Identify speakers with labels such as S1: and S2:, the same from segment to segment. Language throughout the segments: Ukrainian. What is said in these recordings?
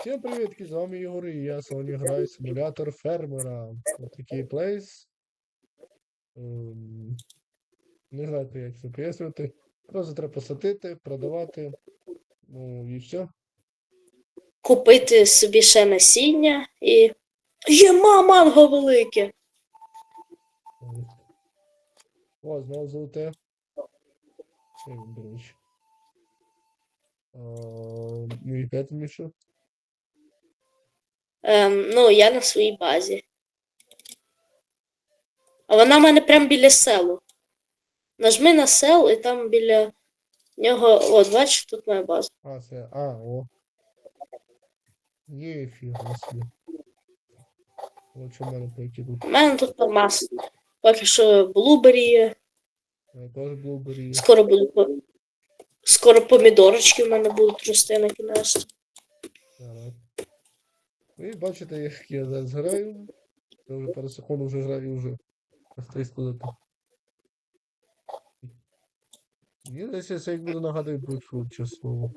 S1: Всім привіт, з вами Ігор і я сьогодні граю симулятор фермера. Ось такий плейс. Ем, Не знаю, як це пояснювати. Просто треба посадити, продавати. Ну і все.
S2: купити собі ще насіння і. Є ма, манго велике!
S1: О, знову золоте. Речі? А, Ну п'ять мішок.
S2: Ем, ну, я на своїй базі. А вона в мене прямо біля селу. Нажми на сел, і там біля нього. От, бачиш, тут моя база.
S1: А, це. А, о. Є фіга собі. От що в мене які тут.
S2: У мене тут маса. Поки що блубері є.
S1: Я теж блубері.
S2: Скоро будуть. по- Скоро помідорочки в мене будуть рости на кінець.
S1: Ви бачите, як я зараз граю. Я вже пару секунд вже граю вже. Остаюсь куди-то. Здається, це як буде нагадує Брутфрут, слово.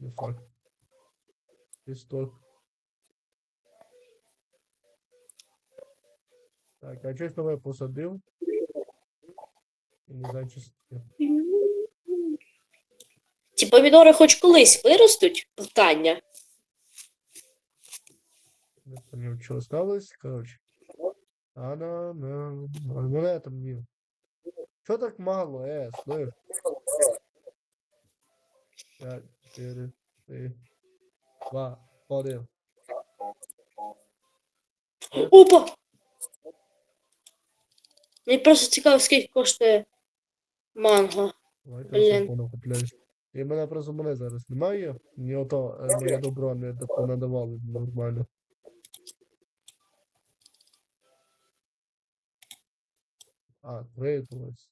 S1: Не факт. Істок. Так, а щось нове посадив. Не знаю, чи.
S2: Ті помідори хоч колись виростуть? Питання
S1: Не понял, что осталось, короче. Она, на, на, на этом не. Что так мало, э, слышь? Пять, четыре, три, два, один.
S2: Опа! Мені просто цікаво, скільки коштує манго.
S1: Давайте
S2: Блін.
S1: телефону купляю. І мене просто мене зараз немає. Мені ото е, моє добро не доп- надавали нормально. А, трейдилось.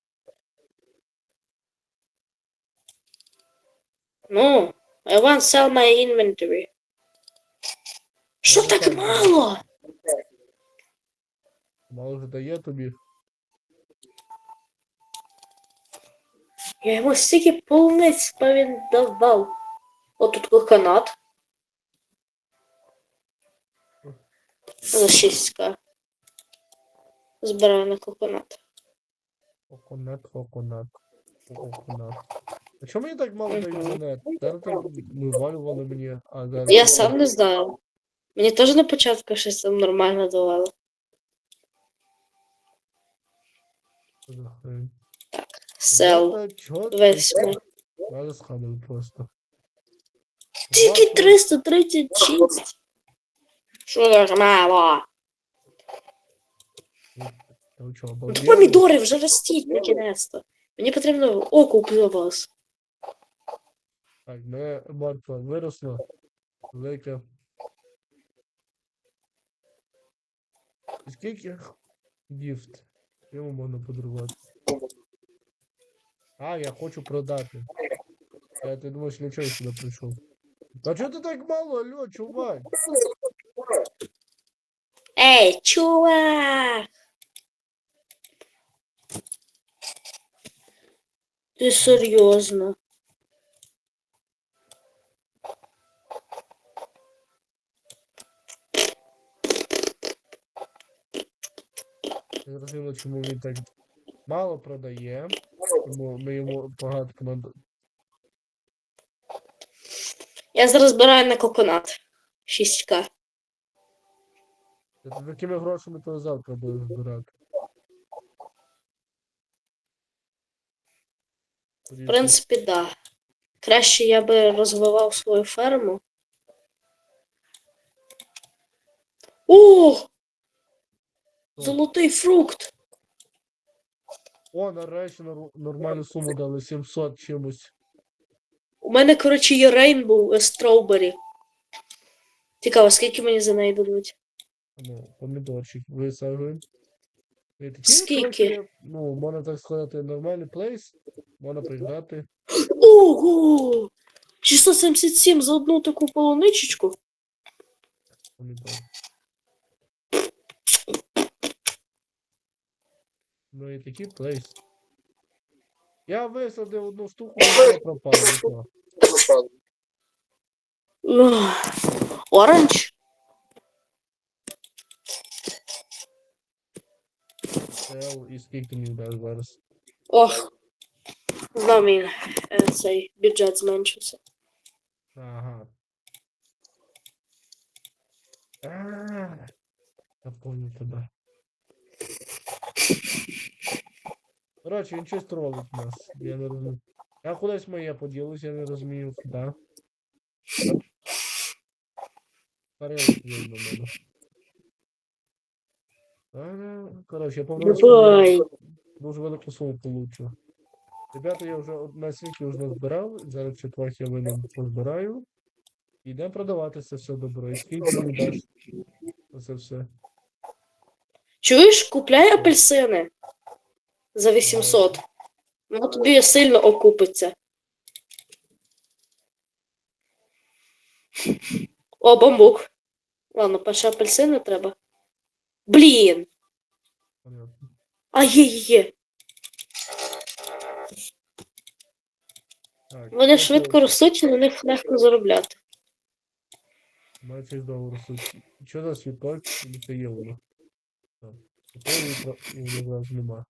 S2: Ну, I want sell my inventory. Що так мало?
S1: Мало вже дає тобі.
S2: Я йому стільки полуниць повіддавав. От тут коконат. За 6к. Збираю на коконат.
S1: Коконат, коконат. Коконат. А чому мені так мало дають монет? Зараз там вивалювали мені, а зараз.
S2: Я сам не знаю. Мені теж на початку щось там нормально давало.
S1: Хрень?
S2: Сел.
S1: Та чого?
S2: Весь ми.
S1: Надо сходив просто.
S2: Тільки 336. Що так
S1: Чого,
S2: Ну,
S1: обалдели?
S2: Помідори вже ростіть на кінець-то. Мені потрібно око вас.
S1: Так, мене морква виросла. Велика. Скільки гіфт? Йому можна подарувати. А, я хочу продати. Я ти думаєш, для чого я сюди прийшов? А чого ти так мало, алло, чувак?
S2: Ей, чувак! Ти серйозно?
S1: Не зрозуміло, чому він так мало продає. Тому ми йому погадку над...
S2: Я зараз збираю на коконат. 6к.
S1: Такими грошами то завтра буде збирати.
S2: В принципі, да. Краще я би розвивав свою ферму. О! Золотий фрукт!
S1: О, нарешті нор- нормальну суму дали 700 чимось.
S2: У мене, коротше, є Рейнбоw Strawberry. Цікаво, скільки мені за неї дадуть?
S1: Ну, помідорчик висаджуємо. І
S2: Скільки?
S1: Ну, можна так сказати, нормальний плейс. Можна приграти.
S2: Ого! 677 за одну таку полуничечку.
S1: Ну і такий плейс. Я висадив одну штуку, вона пропала.
S2: Оранж?
S1: Сел і скільки ти мені даш зараз?
S2: Ох. Знов мій е, цей бюджет зменшився.
S1: Ага. А, Я помню тебе. Коротше, він щось тролить нас. Я не розумію. Я кудись моє поділусь, я не розумію, куди. Парилок видно в мене. Коротше, я погнав
S2: Давай.
S1: дуже велику суму получу. Ребята, я вже на світі вже збирав, зараз трохи я винен позбираю. Йдемо продавати це все добро. І скільки мені даш за це все.
S2: Чуєш, купляй апельсини за 800. Ну тобі сильно окупиться. О, бамбук. Ладно, перше апельсини треба. Блін! А є, є, є.
S1: Так,
S2: Вони
S1: ну,
S2: швидко ростуть, і на них легко заробляти.
S1: Має щось довго ростуть. Що за світок? Чи Це є воно. Так. Такого воно зараз нема.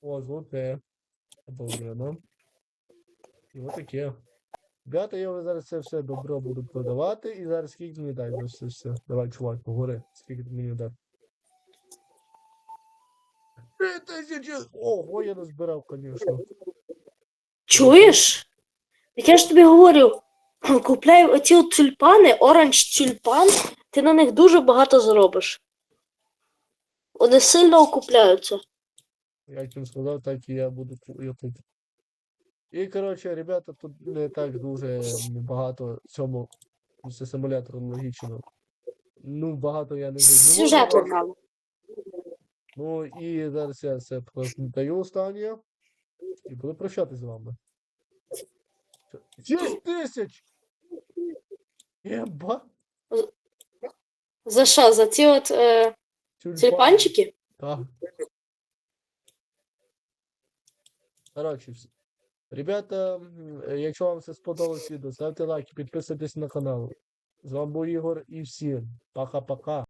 S1: О, золоте. Обалденно. І отаке. Ребята, я зараз це все добро буду продавати. І зараз скільки мені дай за все все. Давай, чувак, погори. Скільки ти мені дай. Три тисячі! Ого, я назбирав, звісно.
S2: Чуєш? Так я ж тобі говорю, купляй оці от тюльпани, оранж тюльпан, ти на них дуже багато заробиш. Вони сильно окупляються.
S1: Як він сказав, так і я буду я. І, коротше, ребята, тут не так дуже багато цьому це симулятор логічно. Ну, багато я не візьму.
S2: Сюжету мало.
S1: Ну і зараз я це даю останнє. І буду прощатися з вами. Шість тисяч! Єба!
S2: За що? За ці от е, тюльпанчики?
S1: Так. Коротше, ребята, якщо вам все сподобалось відео, ставте лайки, підписуйтесь на канал. З вами був Ігор і всім. Пока-пока.